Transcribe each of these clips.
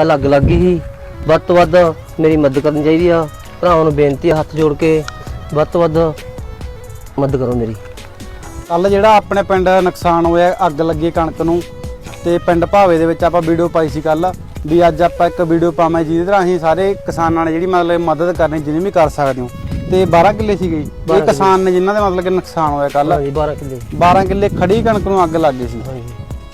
ਕੱਲ ਅੱਗ ਲੱਗ ਗਈ ਸੀ। ਵੱਧ ਤੋਂ ਵੱਧ ਮੇਰੀ ਮਦਦ ਕਰਨੀ ਚਾਹੀਦੀ ਆ। ਭਰਾਵਾਂ ਨੂੰ ਬੇਨਤੀ ਆ ਹੱਥ ਜੋੜ ਕੇ ਵੱਧ ਤੋਂ ਵੱਧ ਮਦਦ ਕਰੋ ਮੇਰੀ। ਕੱਲ ਜਿਹੜਾ ਆਪਣੇ ਪਿੰਡ ਨੁਕਸਾਨ ਹੋਇਆ ਅੱਗ ਲੱਗੀ ਕਣਕ ਨੂੰ ਤੇ ਪਿੰਡ ਭਾਵੇ ਦੇ ਵਿੱਚ ਆਪਾਂ ਵੀਡੀਓ ਪਾਈ ਸੀ ਕੱਲ ਵੀ ਅੱਜ ਆਪਾਂ ਇੱਕ ਵੀਡੀਓ ਪਾਵਾਂ ਜਿਹਦੇ ਰਾਹੀਂ ਸਾਰੇ ਕਿਸਾਨਾਂ ਨੇ ਜਿਹੜੀ ਮਤਲਬ ਮਦਦ ਕਰਨੀ ਜਿੰਨੀ ਵੀ ਕਰ ਸਕਦੇ ਹੋ। ਤੇ 12 ਕਿੱਲੇ ਸੀਗੇ ਜੀ। ਇਹ ਕਿਸਾਨ ਨੇ ਜਿਨ੍ਹਾਂ ਦੇ ਮਤਲਬ ਕਿ ਨੁਕਸਾਨ ਹੋਇਆ ਕੱਲ ਹਾਂਜੀ 12 ਕਿੱਲੇ। 12 ਕਿੱਲੇ ਖੜੀ ਕਣਕ ਨੂੰ ਅੱਗ ਲੱਗ ਗਈ ਸੀ।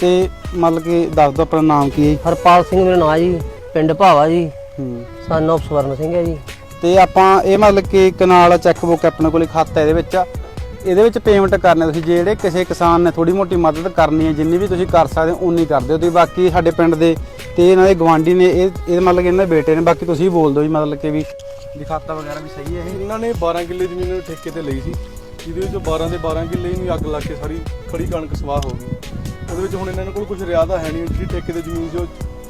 ਤੇ ਮਤਲਬ ਕਿ ਦੱਸ ਦਿਓ ਆਪਣਾ ਨਾਮ ਕੀ ਹੈ ਜੀ? ਹਰਪਾਲ ਸਿੰਘ ਮੇਰਾ ਨਾਂ ਜੀ ਪਿੰਡ ਭਾਵਾ ਜੀ। ਹੂੰ। ਸਨ ਆਫ ਸਵਰਨ ਸਿੰਘ ਹੈ ਜੀ। ਤੇ ਆਪਾਂ ਇਹ ਮਤਲਬ ਕਿ ਇੱਕ ਨਾਲ ਚੈੱਕ ਬੁੱਕ ਆਪਣੇ ਕੋਲੇ ਖਾਤਾ ਇਹਦੇ ਵਿੱਚ ਆ। ਇਹਦੇ ਵਿੱਚ ਪੇਮੈਂਟ ਕਰਨੀ ਤੁਸੀਂ ਜਿਹੜੇ ਕਿਸੇ ਕਿਸਾਨ ਨੇ ਥੋੜੀ ਮੋਟੀ ਮਦਦ ਕਰਨੀ ਹੈ ਜਿੰਨੀ ਵੀ ਤੁਸੀਂ ਕਰ ਸਕਦੇ ਹੋ ਉਨੀ ਕਰ ਦਿਓ। ਤੁਸੀਂ ਬਾਕੀ ਸਾਡੇ ਪਿੰਡ ਦੇ ਤੇ ਇਹਨਾਂ ਦੇ ਗਵਾਂਢੀ ਨੇ ਇਹ ਇਹ ਮਤਲਬ ਕਿ ਇਹਨਾਂ ਦੇ ਬੇਟੇ ਨੇ ਬਾਕੀ ਤੁਸੀਂ ਬੋਲ ਦਿਓ ਜੀ ਮਤਲਬ ਕਿ ਵੀ ਵੀ ਖਾਤਾ ਵਗੈਰਾ ਵੀ ਸਹੀ ਹੈ ਇਹ। ਇਹਨਾਂ ਨੇ 12 ਕਿੱਲੇ ਜ਼ਮੀਨ ਨੂੰ ਠੇਕੇ ਤੇ ਲਈ ਸੀ। ਜਿਹਦੇ ਵਿੱਚੋਂ 12 ਦੇ 12 ਕਿੱਲੇ ਨੂੰ ਅੱਗ ਲੱਗ ਕੇ ਸਾਰੀ ਖੜੀ ਕਣਕ ਸਵਾਹ ਹੋ ਗਈ। ਉਹਦੇ ਵਿੱਚ ਹੁਣ ਇਹਨਾਂ ਕੋਲ ਕੁਝ ਰਿਆਦਾ ਹੈ ਨਹੀਂ ਜਿਹੜੀ ਠੇਕੇ ਤੇ ਜ਼ਮੀਨ ਸੀ, ਉਹ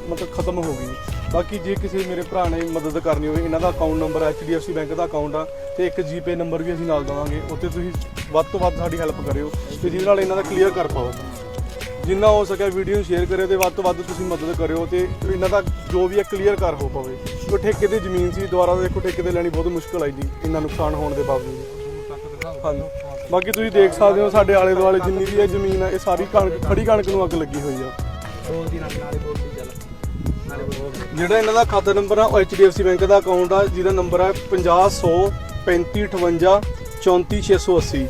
ਮਤਲਬ ਖਤਮ ਹੋ ਗਈ। ਬਾਕੀ ਜੇ ਕਿਸੇ ਮੇਰੇ ਭਰਾ ਨੇ ਮਦਦ ਕਰਨੀ ਹੋਵੇ, ਇਹਨਾਂ ਦਾ ਅਕਾਊਂਟ ਨੰਬਰ HDFC ਬੈਂਕ ਦਾ ਅਕਾਊਂਟ ਆ, ਤੇ ਇੱਕ ਜੀਪੇ ਨੰਬਰ ਵੀ ਅਸੀਂ ਨਾਲ ਦਵਾਂਗੇ। ਉੱਥੇ ਤੁਸੀਂ ਵੱਧ ਤੋਂ ਵੱਧ ਸਾਡੀ ਹੈਲਪ ਕਰਿਓ ਤੇ ਜਿਹਦੇ ਨਾਲ ਇਹਨਾਂ ਦਾ ਕਲੀਅਰ ਕਰ ਪਾਓ। ਜਿੰਨਾ ਹੋ ਸਕਿਆ ਵੀਡੀਓ ਸ਼ੇਅਰ ਕਰਿਓ ਤੇ ਵੱਧ ਤੋਂ ਵੱਧ ਤੁਸੀਂ ਮਦਦ ਕਰਿਓ ਤੇ ਇਹਨਾਂ ਦਾ ਜੋ ਵੀ ਹੈ ਕਲੀਅਰ ਕਰ ਹੋ ਪਵੇ। ਕਿਉਂਕਿ ਠੇਕੇ ਤੇ ਜ਼ਮੀਨ ਸੀ, ਦੁਬਾਰਾ ਦੇਖੋ ਠੇਕੇ ਤੇ ਲੈਣੀ ਬਹੁਤ ਮੁਸ਼ਕਲ ਆਈ ਜੀ, ਇੰਨਾ ਨੁਕਸਾਨ ਹੋਣ ਦੇ ਬਾਵਜੂਦ। ਹਾਂਜੀ। ਬਾਕੀ ਤੁਸੀਂ ਦੇਖ ਸਕਦੇ ਹੋ ਸਾਡੇ ਆਲੇ ਦੁਆਲੇ ਜਿੰਨੀ ਵੀ ਇਹ ਜ਼ਮੀਨ ਆ, ਇਹ ਸਾਰੀ ਕਣਕ, ਖੜੀ ਕਣਕ ਨੂੰ ਅੱਗ ਲੱਗੀ ਹੋਈ ਆ। ਜਿਹੜਾ ਇਹਨਾਂ ਦਾ ਖਾਤਾ ਨੰਬਰ ਆ, ਉਹ HDFC ਬੈਂਕ ਦਾ ਅਕਾਊਂਟ ਆ, ਜਿਹਦਾ ਨੰਬਰ ਹੈ 50 3558 34680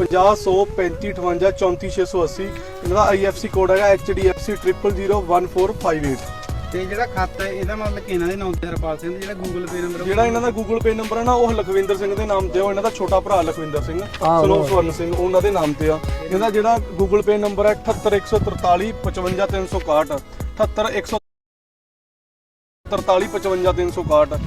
50 3558 34680 ਇਹਨਾਂ ਦਾ IFC ਕੋਡ ਹੈਗਾ HDFC 000145 ਤੇ ਜਿਹੜਾ ਖਾਤਾ ਹੈ ਇਹਦਾ ਮਤਲਬ ਕਿ ਇਹਨਾਂ ਦੇ ਨਾਮ ਤੇ ਹਰਪਾਲ ਸਿੰਘ ਦਾ ਜਿਹੜਾ ਗੂਗਲ ਪੇ ਨੰਬਰ ਜਿਹੜਾ ਇਹਨਾਂ ਦਾ Google Pay ਨੰਬਰ ਹੈ ਨਾ ਉਹ ਲਖਵਿੰਦਰ ਸਿੰਘ ਦੇ ਨਾਮ ਤੇ ਆ, ਉਹ ਇਹਨਾਂ ਦਾ ਛੋਟਾ ਭਰਾ ਲਖਵਿੰਦਰ ਸਿੰਘ। ਸਨੋ ਸਵਰਨ ਸਿੰਘ ਉਹਨਾਂ ਦੇ ਨਾਮ ਤੇ ਆ। ਇਹਦਾ ਜਿਹੜਾ Google Pay ਨੰਬਰ ਹੈ 78143 55361 78143 55361